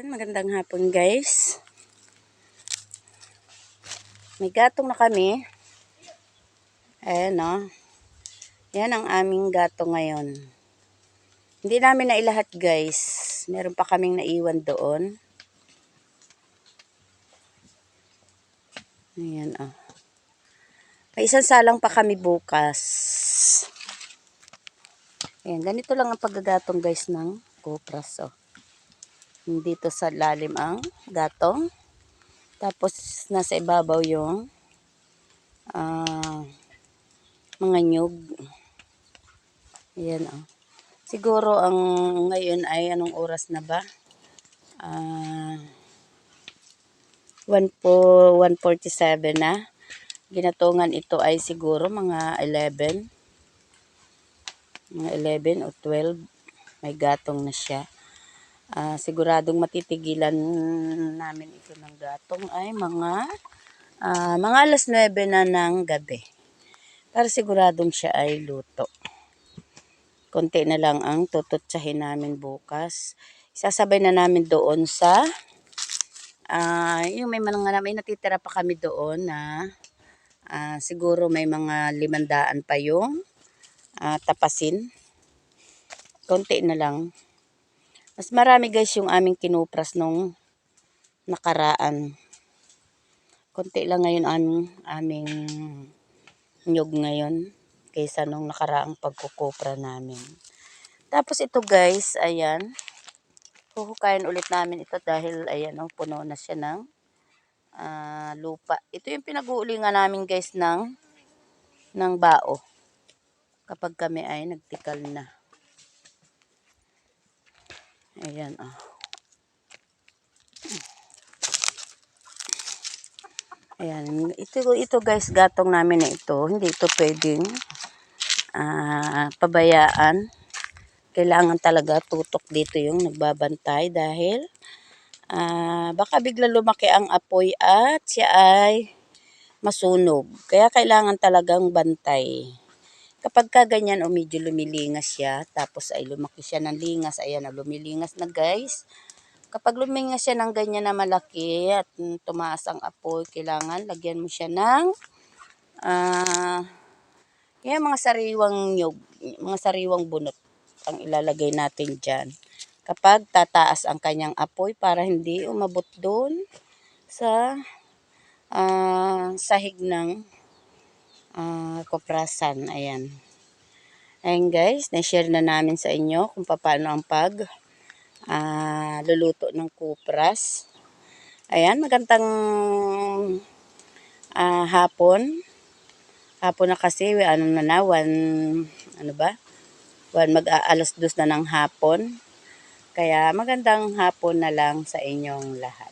Ayan, magandang hapon guys. May gatong na kami. Ayan o. Yan ang aming gato ngayon. Hindi namin na ilahat guys. Meron pa kaming naiwan doon. Ayan o. May isang salang pa kami bukas. Ayan, ganito lang ang paggagatong guys ng kopras o. Dito sa lalim ang gatong. Tapos nasa ibabaw yung ah, mga nyug. Ayan oh. Siguro ang ngayon ay anong oras na ba? Ah 1 po 147 na. Ginatungan ito ay siguro mga 11. Mga 11 o 12. May gatong na siya. Ah, siguradong matitigilan namin ito ng gatong ay mga ah, mga alas 9 na ng gabi. Para siguradong siya ay luto. Konti na lang ang tututsahin namin bukas. Isasabay na namin doon sa ah, yung may mga may natitira pa kami doon na ah, siguro may mga limandaan pa yung ah, tapasin. Konti na lang. Mas marami guys yung aming kinupras nung nakaraan. Konti lang ngayon aming, aming nyog ngayon kaysa nung nakaraang pagkukupra namin. Tapos ito guys, ayan. Huhukayin ulit namin ito dahil ayan oh, puno na siya ng ah, lupa. Ito yung pinag-uulingan namin guys ng ng bao. Kapag kami ay nagtikal na. Ayan, oh. Ayan, ito, ito guys, gatong namin na ito. Hindi ito pwedeng ah, pabayaan. Kailangan talaga tutok dito yung nagbabantay dahil ah, baka bigla lumaki ang apoy at siya ay masunog. Kaya kailangan talagang bantay. Kapag ka ganyan o medyo lumilingas siya, tapos ay lumaki siya ng lingas, ayan na lumilingas na guys. Kapag lumingas siya ng ganyan na malaki at tumaas ang apoy, kailangan lagyan mo siya ng ah yan, mga sariwang nyug, mga sariwang bunot ang ilalagay natin dyan. Kapag tataas ang kanyang apoy para hindi umabot doon sa ah, sahig ng ah, koprasan. Ayan. Ayan guys, na-share na namin sa inyo kung paano ang pag ah, luluto ng kupras. Ayan, magandang ah, hapon. Hapon na kasi, ano na na, one, ano ba? One, mag-aalas dos na ng hapon. Kaya magandang hapon na lang sa inyong lahat.